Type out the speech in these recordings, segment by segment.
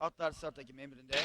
Atlar start takım emrinde.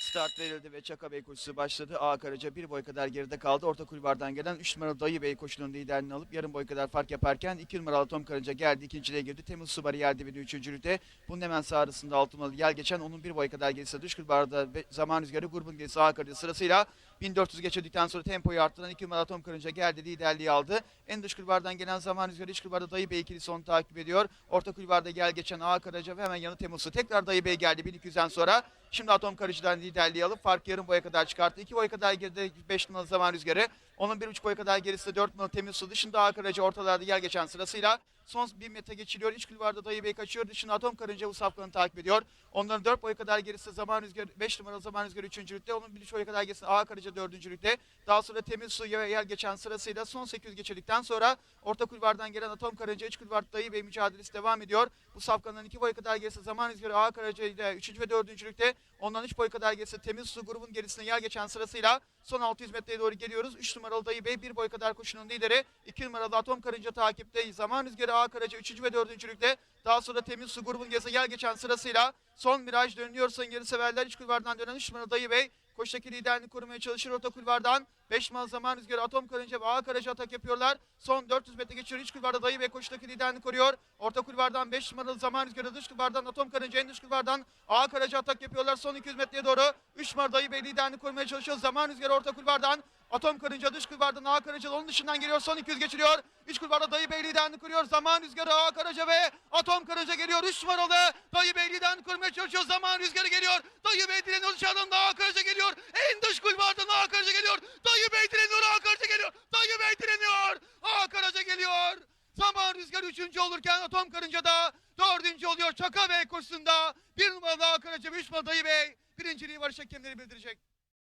Start verildi ve Çaka Bey koşusu başladı. A Karaca bir boy kadar geride kaldı. Orta kulvardan gelen 3 numaralı Dayı Bey koşunun liderini alıp yarım boy kadar fark yaparken 2 numaralı Tom Karaca geldi. ikinciliğe girdi. Temmuz Su bariyerdi ve üçüncülükte. Bunun hemen sağrısında 6 numaralı Yel geçen onun bir boy kadar gerisi dış kulvarda ve zaman rüzgarı grubun gerisi A Karaca sırasıyla 1400 geçirdikten sonra tempoyu arttıran 2 numaralı Tom Karınca geldi liderliği aldı. En dış kulvardan gelen zaman rüzgarı iç kulvarda Dayı Bey ikilisi onu takip ediyor. Orta kulvarda gel geçen A Karaca ve hemen yanı Temmuz'u. Tekrar Dayı Bey geldi 1200'den sonra. Şimdi Atom Karıcı'dan liderliği alıp fark yarım boya kadar çıkarttı. 2 boy kadar geride 5 numaralı zaman rüzgarı. Onun 1,5 boy kadar gerisi de 4 numaralı temiz su. Dışında A Karaca ortalarda gel geçen sırasıyla. Son 1 metre geçiliyor. İç kulvarda Dayı Bey kaçıyor. Dışında Atom Karınca bu safkanı takip ediyor. Onların 4 boy kadar gerisi zaman rüzgarı 5 numaralı zaman rüzgarı 3. lükte. Onun 1,5 boy kadar gerisi A Karaca 4. lükte. Daha sonra temiz su ve yer geçen sırasıyla son 800 geçirdikten sonra orta kulvardan gelen Atom Karınca iç kulvarda Dayı Bey mücadelesi devam ediyor. Bu safkanın 2 boy kadar gerisi zaman rüzgarı A Karaca ile 3. ve 4. lükte. Ondan 3 boy kadar gerisi temiz su grubun gerisine yer geçen sırasıyla son 600 metreye doğru geliyoruz. 3 numaralı Dayı Bey 1 boy kadar koşunun lideri. 2 numaralı Atom Karınca takipte. Zaman rüzgarı A Karaca 3. ve 4. lükte. Daha sonra temiz su grubun gerisine yer geçen sırasıyla son viraj dönüyor sayın geri severler. İç kulvardan dönen 3 numaralı Dayı Bey koştaki liderini korumaya çalışır orta kulvardan. 5 numaralı zaman rüzgarı Atom Karınca ve A Karaca atak yapıyorlar. Son 400 metre geçiyor. İç kulvarda Dayı Bey koştaki liderini koruyor. Orta kulvardan 5 numaralı zaman rüzgarı dış kulvardan Atom Karınca en dış kulvardan A Karaca atak yapıyorlar. Son 200 metreye doğru 3 numaralı Dayı Bey liderini korumaya çalışıyor. Zaman rüzgarı orta kulvardan Atom Karınca dış kulvardan A Karaca onun dışından geliyor. Son 200 geçiliyor. İç kulvarda Dayı Bey liderini koruyor. Zaman rüzgarı A Karaca ve Atom Karaca geliyor. 3 numaralı Dayı Bey liderini korumaya çalışıyor. Zaman rüzgarı geliyor. Dayı Bey direniyor dışarıdan da A Karaca geliyor. En dış kulvardan A Karaca geliyor. Dayı Bey direniyor A Karaca geliyor. Dayı Bey direniyor. A Karaca geliyor. Zaman rüzgarı üçüncü olurken Atom Karınca da dördüncü oluyor. Çaka Bey koşusunda bir numaralı A Karaca ve üç numaralı Dayı Bey birinciliği varış hakemleri bildirecek.